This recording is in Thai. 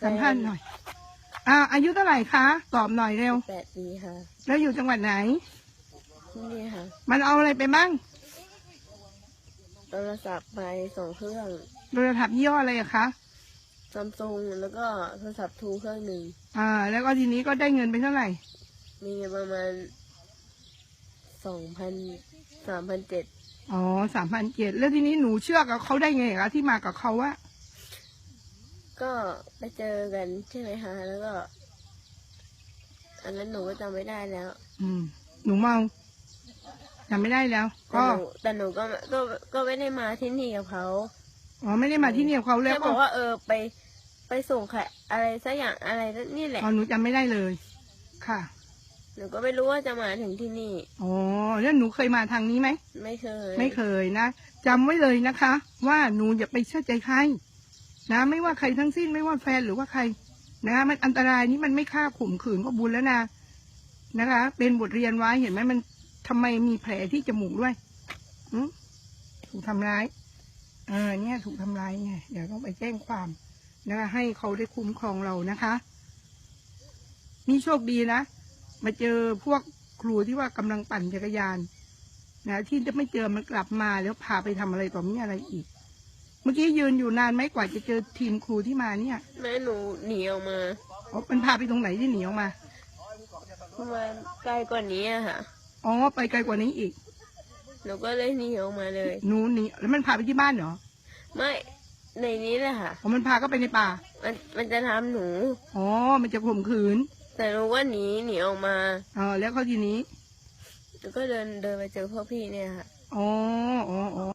สัมภาษณ์หน่อย อ่า อายุเท่าไหร่คะ ตอบหน่อยเร็ว แปดปีค่ะแล้วอยู่จังหวัดไหน นี่ค่ะ มันเอาอะไรไปบ้างโทรศัพท์ไปสองเครื่องโทรศัพท์ยี่ห้ออะไรอะคะ ซัมซุงแล้วก็โทรศัพท์ทูเครื่องหนึ่ง อ่า แล้วก็ทีนี้ก็ได้เงินไปเท่าไหร่ มีเงินประมาณสองพันสามพันเจ็ดอ๋อสามพันเจ็ดแล้วทีนี้หนูเชื่อกับเขาได้ไงคะที่มากับเขาอะ ก็ไปเจอกันใช่ไหมคะ แล้วก็ อันนั้นหนูก็จำไม่ได้แล้ว อืม หนูเมาจำไม่ได้แล้ว แต่ก็หนูแต่หนูก็ก็ก็ไม่ได้มาที่นี่กับเขาอ๋อไม่ได้มาที่นี่กับเขาแล้วแค่บก็อกว่าเออไปไปส่งใครอะไรสักอย่างอะไรนี่แหละ อ๋อหนูจำไม่ได้เลย ค่ะหนูก็ไม่รู้ว่าจะมาถึงที่นี่ อ๋อแล้วหนูเคยมาทางนี้ไหม ไม่เคย ไม่เคยนะจำไว้เลยนะคะ ว่าหนูอย่าไปเชื่อใจใคร นะไม่ว่าใครทั้งสิ้นไม่ว่าแฟนหรือว่าใครนะมันอันตรายนี่มันไม่ฆ่าข่มขืนก็บุญแล้วนะนะคะ เป็นบทเรียนไว้เห็นไหมมันทำไมมีแผลที่จมูกด้วยอืมถูกทำร้ายเออเนี่ยถูกทำร้ายไงเดี๋ยวต้องไปแจ้งความนะคะให้เขาได้คุ้มครองเรานะคะนี่โชคดีนะมาเจอพวกครูที่ว่ากำลังปั่นจักรยานนะที่จะไม่เจอมันกลับมาแล้วพาไปทำอะไรต่อมีอะไรอีก เมื่อกี้ยืนอยู่นานไหมกว่าจะเจอทีมครูที่มาเนี่ยแม่หนูหนีออกมาอ๋อมันพาไปตรงไหนที่หนีออกมา ประมาณไกลกว่านี้อะค่ะ อ๋อ ไปไกลกว่านี้อีก หนูก็เลยหนีออกมาเลย หนูหนีแล้วมันพาไปที่บ้านเหรอไม่ในนี้แหละค่ะ อ๋อมันพาก็ไปในป่า มันมันจะทำหนู อ๋อ มันจะข่มขืน แต่หนูก็หนีหนีออกมาอ๋อแล้วเขาทีนี้ หนูก็เดินเดินไปเจอพวกพี่เนี่ยค่ะ อ๋อ อ๋ออ๋อ